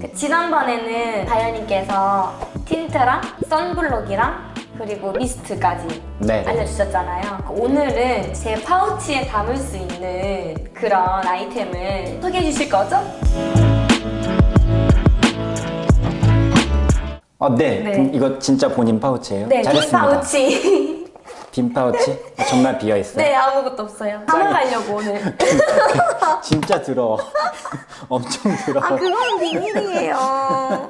그 지난번에는 다현님께서 틴트랑 선블록이랑 그리고 미스트까지 네. 알려주셨잖아요. 그 오늘은 제 파우치에 담을 수 있는 그런 아이템을 소개해 주실 거죠? 어, 네. 네. 이거 진짜 본인 파우치예요? 네, 빈 잘했습니다. 파우치. 빈 파우치? 아, 정말 비어 있어요. 네, 아무것도 없어요. 담아가려고 오늘. 진짜 더러워. 엄청 더러워. 아, 그건 비밀이에요.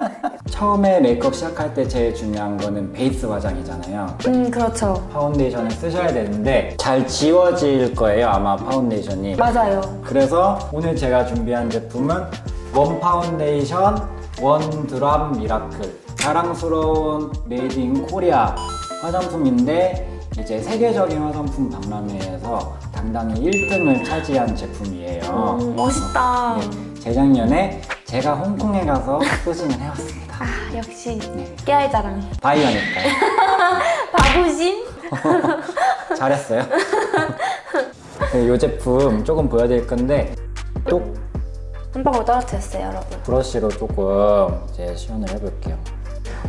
처음에 메이크업 시작할 때 제일 중요한 거는 베이스 화장이잖아요. 음, 그렇죠. 파운데이션을 쓰셔야 되는데 잘 지워질 거예요, 아마 파운데이션이. 맞아요. 그래서 오늘 제가 준비한 제품은 원 파운데이션 원 드랍 미라클 자랑스러운 메이드 인 코리아 화장품인데 이제 세계적인 화장품 박람회에서 당당히 1등을 차지한 제품이에요. 음, 멋있다. 네, 재작년에 제가 홍콩에 가서 소진을 해왔습니다. 아, 역시 네. 깨알 자랑. 바이오니까요. 바보심? 잘했어요. 이 제품 조금 보여드릴 건데 똑 한 방울 떨어뜨렸어요, 여러분. 브러쉬로 조금 이제 시연을 해볼게요.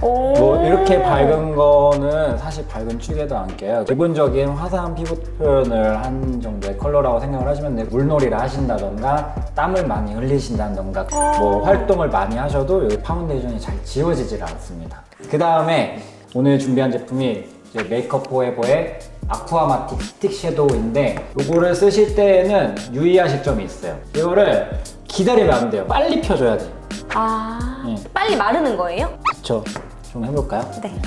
오. 뭐 이렇게 밝은 거는 사실 밝은 축에도 안 껴요. 기본적인 화사한 피부 표현을 한 정도의 컬러라고 생각을 하시면 돼요. 물놀이를 하신다던가 땀을 많이 흘리신다던가 뭐 활동을 많이 하셔도 여기 파운데이션이 잘 지워지질 않습니다. 그 다음에 오늘 준비한 제품이 이제 메이크업 포에버의 아쿠아마틱 스틱 섀도우인데 이거를 쓰실 때에는 유의하실 점이 있어요. 이거를 기다리면 안 돼요. 빨리 펴줘야 돼요. 아, 네. 빨리 마르는 거예요? 그쵸? 좀 해볼까요? 네.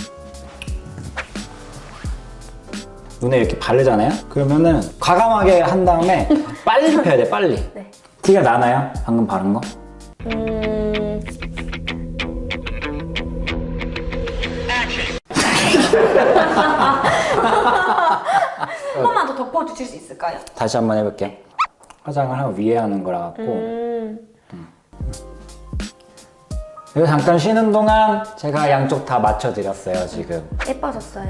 눈에 이렇게 바르잖아요? 그러면은 과감하게 한 다음에 빨리 펴야 돼, 빨리. 네. 티가 나나요? 방금 바른 거? 음, 한 번만 더 덮어주실 수 있을까요? 다시 한번 해볼게요. 화장을 하고 위에 하는 거라 갖고. 음, 이거 잠깐 쉬는 동안 제가 양쪽 다 맞춰드렸어요, 지금. 예뻐졌어요.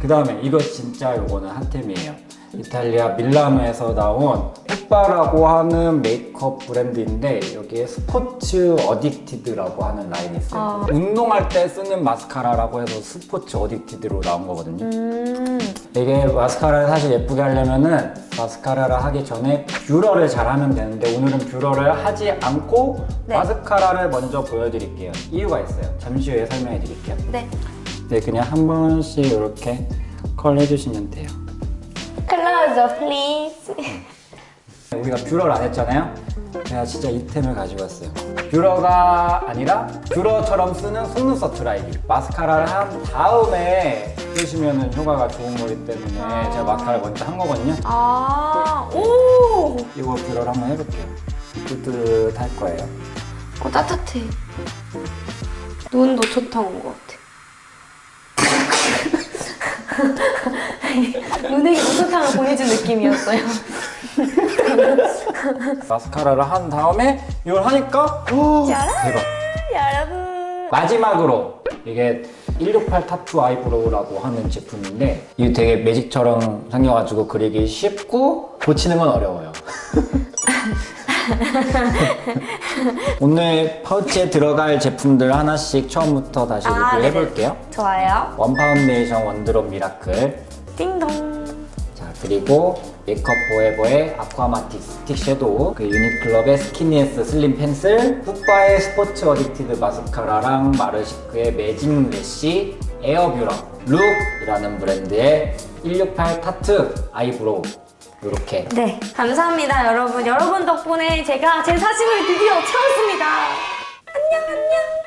그 다음에 이거 진짜 요거는 핫템이에요. 이탈리아 밀라노에서 나온 푸바라고 하는 메이크업 브랜드인데 여기에 스포츠 어딕티드라고 하는 라인이 있어요. 아. 운동할 때 쓰는 마스카라라고 해서 스포츠 어딕티드로 나온 거거든요. 음, 이게 마스카라를 사실 예쁘게 하려면은 마스카라를 하기 전에 뷰러를 잘 하면 되는데 오늘은 뷰러를 하지 않고 네. 마스카라를 먼저 보여드릴게요. 이유가 있어요. 잠시 후에 설명해 드릴게요. 네. 네, 그냥 한 번씩 이렇게 컬 해주시면 돼요. 클로즈 플리즈. 우리가 뷰러를 안 했잖아요. 제가 진짜 이템을 가지고 왔어요. 뷰러가 아니라 뷰러처럼 쓰는 속눈썹 드라이기. 마스카라를 한 다음에 쓰시면 효과가 좋은 거기 때문에 제가 마스카라를 먼저 한 거거든요. 아, 오! 이거 뷰러를 한번 해볼게요. 뜨뜻할 거예요. 어, 따뜻해. 눈도 좋다고 온것 같아. 눈에게 우선탕을 보내준 느낌이었어요. 마스카라를 한 다음에 이걸 하니까 오! 대박. 여러분. 마지막으로 이게 168 타투 아이브로우라고 하는 제품인데 이게 되게 매직처럼 생겨가지고 그리기 쉽고 고치는 건 어려워요. 오늘 파우치에 들어갈 제품들 하나씩 처음부터 다시 아, 리뷰해 네네. 볼게요. 좋아요. 원 파운데이션 원드롭 미라클 띵동. 자 그리고 메이크업 포에버의 아쿠아마틱 스틱 섀도우 그 유니클럽의 스키니에스 슬림 펜슬 푸바의 스포츠 어딕티드 마스카라랑 마르시크의 매직 래쉬 에어뷰러 룩이라는 브랜드의 168 타투 아이브로우 이렇게 네. 감사합니다, 여러분. 여러분 덕분에 제가 제 사심을 드디어 채웠습니다. 안녕, 안녕.